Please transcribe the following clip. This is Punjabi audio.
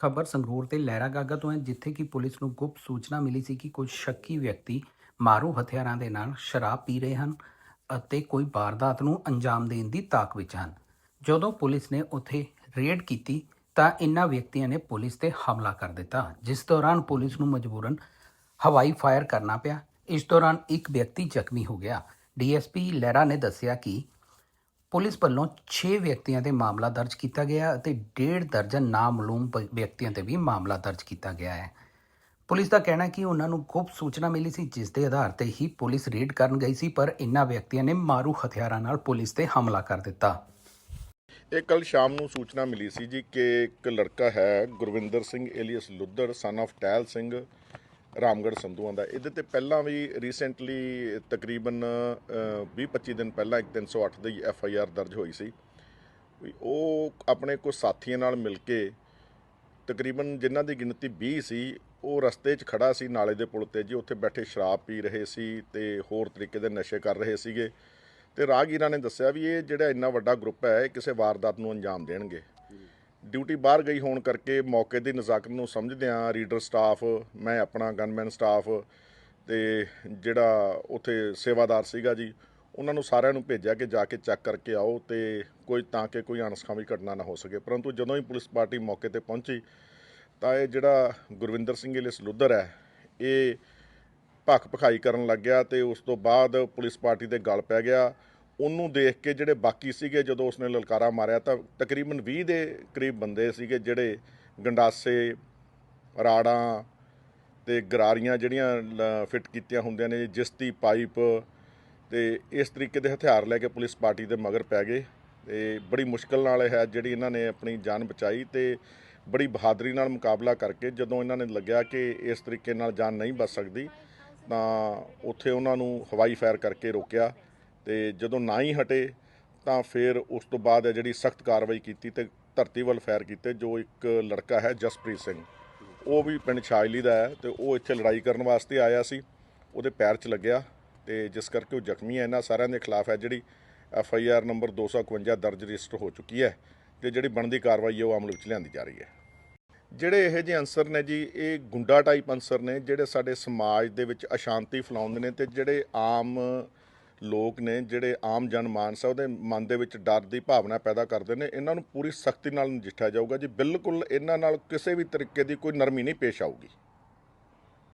ਖਬਰ ਸੰਗਰੂਰ ਤੇ ਲਹਿਰਾ ਗਾਗਾ ਤੋਂ ਹੈ, ਜਿੱਥੇ ਕਿ ਪੁਲਿਸ ਨੂੰ ਗੁਪਤ ਸੂਚਨਾ ਮਿਲੀ ਸੀ ਕਿ ਕੁਝ ਸ਼ੱਕੀ ਵਿਅਕਤੀ ਮਾਰੂ ਹਥਿਆਰਾਂ ਦੇ ਨਾਲ ਸ਼ਰਾਬ ਪੀ ਰਹੇ ਹਨ ਅਤੇ ਕੋਈ ਵਾਰਦਾਤ ਨੂੰ ਅੰਜਾਮ ਦੇਣ ਦੀ ਤਾਕ ਵਿੱਚ ਹਨ। ਜਦੋਂ ਪੁਲਿਸ ਨੇ ਉੱਥੇ ਰੇਡ ਕੀਤੀ, ਤਾਂ ਇਨ੍ਹਾਂ ਵਿਅਕਤੀਆਂ ਨੇ ਪੁਲਿਸ ਤੇ ਹਮਲਾ ਕਰ ਦਿੱਤਾ, ਜਿਸ ਦੌਰਾਨ ਪੁਲਿਸ ਨੂੰ ਮਜਬੂਰਨ ਹਵਾਈ ਫਾਇਰ ਕਰਨਾ ਪਿਆ। ਇਸ ਦੌਰਾਨ ਇੱਕ ਵਿਅਕਤੀ ਜ਼ਖਮੀ ਹੋ ਗਿਆ। ਡੀਐਸਪੀ ਲਹਿਰਾ ਨੇ ਦੱਸਿਆ ਕਿ ਪੁਲਿਸ ਵੱਲੋਂ 6 ਵਿਅਕਤੀਆਂ ਤੇ ਮਾਮਲਾ ਦਰਜ ਕੀਤਾ ਗਿਆ ਅਤੇ ਡੇਢ ਦਰਜਨ ਨਾਮਲੂਮ ਵਿਅਕਤੀਆਂ ਤੇ ਵੀ ਮਾਮਲਾ ਦਰਜ ਕੀਤਾ ਗਿਆ ਹੈ। ਪੁਲਿਸ ਦਾ ਕਹਿਣਾ ਹੈ ਕਿ ਉਹਨਾਂ ਨੂੰ ਗੁਪਤ ਸੂਚਨਾ ਮਿਲੀ ਸੀ, ਜਿਸ ਦੇ ਆਧਾਰ ਤੇ ਹੀ ਪੁਲਿਸ ਰੇਡ ਕਰਨ ਗਈ ਸੀ, ਪਰ ਇਨ੍ਹਾਂ ਵਿਅਕਤੀਆਂ ਨੇ ਮਾਰੂ ਹਥਿਆਰਾਂ ਨਾਲ ਪੁਲਿਸ ਤੇ ਹਮਲਾ ਕਰ ਦਿੱਤਾ। ਇਹ ਕੱਲ ਸ਼ਾਮ ਨੂੰ ਸੂਚਨਾ ਮਿਲੀ ਸੀ ਜੀ ਕਿ ਇੱਕ ਲੜਕਾ ਹੈ Gurvinder Singh, alias Luddar son of Tel Singh Ramgarh Sandhuan ਦਾ। ਇਹਦੇ ਤੇ ਪਹਿਲਾਂ ਵੀ ਰੀਸੈਂਟਲੀ ਤਕਰੀਬਨ 20-25 ਦਿਨ ਪਹਿਲਾਂ ਇੱਕ 308 ਦੀ ਐਫ ਆਈ ਆਰ ਦਰਜ ਹੋਈ ਸੀ। ਵੀ ਉਹ ਆਪਣੇ ਕੁਝ ਸਾਥੀਆਂ ਨਾਲ ਮਿਲ ਕੇ ਤਕਰੀਬਨ ਜਿਨ੍ਹਾਂ ਦੀ ਗਿਣਤੀ 20 ਸੀ, ਉਹ ਰਸਤੇ 'ਚ ਖੜਾ ਸੀ ਨਾਲੇ ਦੇ ਪੁਲ ਤੇ ਜੀ। ਉੱਥੇ ਬੈਠੇ ਸ਼ਰਾਬ ਪੀ ਰਹੇ ਸੀ ਤੇ ਹੋਰ ਤਰੀਕੇ ਦੇ ਨਸ਼ੇ ਕਰ ਰਹੇ ਸੀਗੇ। ਤੇ ਰਾਗੀਰਾਂ ਨੇ ਦੱਸਿਆ ਵੀ ਇਹ ਜਿਹੜਾ ਇੰਨਾ ਵੱਡਾ ਗਰੁੱਪ ਹੈ, ਇਹ ਕਿਸੇ ਵਾਰਦਾਤ ਨੂੰ ਅੰਜਾਮ ਦੇਣਗੇ। ਡਿਊਟੀ ਬਾਹਰ ਗਈ ਹੋਣ ਕਰਕੇ ਮੌਕੇ ਦੀ ਨਜ਼ਾਕਤ ਨੂੰ ਸਮਝਦਿਆਂ ਰੀਡਰ ਸਟਾਫ, ਮੈਂ ਆਪਣਾ ਗਨਮੈਨ ਸਟਾਫ ਤੇ ਜਿਹੜਾ ਉੱਥੇ ਸੇਵਾਦਾਰ ਸੀਗਾ ਜੀ, ਉਹਨਾਂ ਨੂੰ ਸਾਰਿਆਂ ਨੂੰ ਭੇਜਿਆ ਕਿ ਜਾ ਕੇ ਚੈੱਕ ਕਰਕੇ ਆਓ ਤੇ ਕੋਈ ਤਾਂ ਕਿ ਕੋਈ ਅਣਸਖਾਵੀ ਘਟਨਾ ਨਾ ਹੋ ਸਕੇ। ਪਰੰਤੂ ਜਦੋਂ ਹੀ ਪੁਲਿਸ ਪਾਰਟੀ ਮੌਕੇ ਤੇ ਪਹੁੰਚੀ, ਤਾਂ ਇਹ ਜਿਹੜਾ ਗੁਰਵਿੰਦਰ ਸਿੰਘ ਇਲਿਸ ਲੁੱਦਰ ਹੈ, ਇਹ ਭੱਖ ਭਖਾਈ ਕਰਨ ਲੱਗ ਗਿਆ ਤੇ ਉਸ ਤੋਂ ਬਾਅਦ ਪੁਲਿਸ ਪਾਰਟੀ ਦੇ ਗਲ ਪੈ ਗਿਆ। ਉਹਨੂੰ ਦੇਖ ਕੇ ਜਿਹੜੇ ਬਾਕੀ ਸੀਗੇ, ਜਦੋਂ ਉਸਨੇ ਲਲਕਾਰਾ ਮਾਰਿਆ ਤਾਂ ਤਕਰੀਬਨ 20 ਦੇ ਕਰੀਬ ਬੰਦੇ ਸੀਗੇ ਜਿਹੜੇ ਗੰਡਾਸੇ, ਰਾੜਾਂ ਤੇ ਗਰਾਰੀਆਂ ਜਿਹੜੀਆਂ ਫਿੱਟ ਕੀਤੀਆਂ ਹੁੰਦੀਆਂ ਨੇ, ਜਿਸਤੀ ਪਾਈਪ ਤੇ ਇਸ ਤਰੀਕੇ ਦੇ ਹਥਿਆਰ ਲੈ ਕੇ ਪੁਲਿਸ ਪਾਰਟੀ ਦੇ ਮਗਰ ਪੈ ਗਏ ਤੇ ਬੜੀ ਮੁਸ਼ਕਲ ਨਾਲ ਇਹ ਹੈ ਜਿਹੜੀ ਇਹਨਾਂ ਨੇ ਆਪਣੀ ਜਾਨ ਬਚਾਈ ਤੇ ਬੜੀ ਬਹਾਦਰੀ ਨਾਲ ਮੁਕਾਬਲਾ ਕਰਕੇ ਜਦੋਂ ਇਹਨਾਂ ਨੇ ਲੱਗਿਆ ਕਿ ਇਸ ਤਰੀਕੇ ਨਾਲ ਜਾਨ ਨਹੀਂ ਬਚ ਸਕਦੀ ਤਾਂ ਉੱਥੇ ਉਹਨਾਂ ਨੂੰ ਹਵਾਈ ਫਾਇਰ ਕਰਕੇ ਰੋਕਿਆ। ਤੇ ਜਦੋਂ ਨਾ ਹੀ ਹਟੇ, ਤਾਂ ਫਿਰ ਉਸ ਤੋਂ ਬਾਅਦ ਹੈ ਜਿਹੜੀ ਸਖਤ ਕਾਰਵਾਈ ਕੀਤੀ ਤੇ ਧਰਤੀ ਵੱਲ ਫਾਇਰ ਕੀਤੇ, ਜੋ ਇੱਕ ਲੜਕਾ ਹੈ ਜਸਪ੍ਰੀਤ ਸਿੰਘ। ਉਹ ਵੀ ਪਿੰਡ ਛਾਜਲੀ ਦਾ ਹੈ ਤੇ ਉਹ ਇੱਥੇ ਲੜਾਈ ਕਰਨ ਵਾਸਤੇ ਆਇਆ ਸੀ। ਉਹਦੇ ਪੈਰ 'ਚ ਲੱਗਿਆ ਤੇ ਜਿਸ ਕਰਕੇ ਉਹ ਜ਼ਖਮੀ ਹੈ। ਇਹਨਾਂ ਸਾਰਿਆਂ ਦੇ ਖਿਲਾਫ ਹੈ ਜਿਹੜੀ ਐਫ ਆਈ ਆਰ ਨੰਬਰ 251 ਦਰਜ ਰਜਿਸਟਰ ਹੋ ਚੁੱਕੀ ਹੈ ਤੇ ਜਿਹੜੀ ਬਣਦੀ ਕਾਰਵਾਈ ਹੈ ਉਹ ਅਮਲ ਵਿੱਚ ਲਿਆਂਦੀ ਜਾ ਰਹੀ ਹੈ। ਜਿਹੜੇ ਇਹੋ ਜਿਹੇ ਅਨਸਰ ਨੇ ਜੀ, ਇਹ ਗੁੰਡਾ ਟਾਈਪ ਅਨਸਰ ਨੇ ਜਿਹੜੇ ਸਾਡੇ ਸਮਾਜ ਦੇ ਵਿੱਚ ਅਸ਼ਾਂਤੀ ਫੈਲਾਉਂਦੇ ਨੇ ਤੇ ਜਿਹੜੇ ਆਮ ਲੋਕ ਨੇ ਜਿਹੜੇ ਆਮ ਜਨਮਾਨਸ ਆ, ਉਹਦੇ ਮਨ ਦੇ ਵਿੱਚ ਡਰ ਦੀ ਭਾਵਨਾ ਪੈਦਾ ਕਰਦੇ ਨੇ। ਇਹਨਾਂ ਨੂੰ ਪੂਰੀ ਸਖਤੀ ਨਾਲ ਨਜਿੱਠਿਆ ਜਾਊਗਾ ਜੀ। ਬਿਲਕੁਲ ਇਹਨਾਂ ਨਾਲ ਕਿਸੇ ਵੀ ਤਰੀਕੇ ਦੀ ਕੋਈ ਨਰਮੀ ਨਹੀਂ ਪੇਸ਼ ਆਊਗੀ।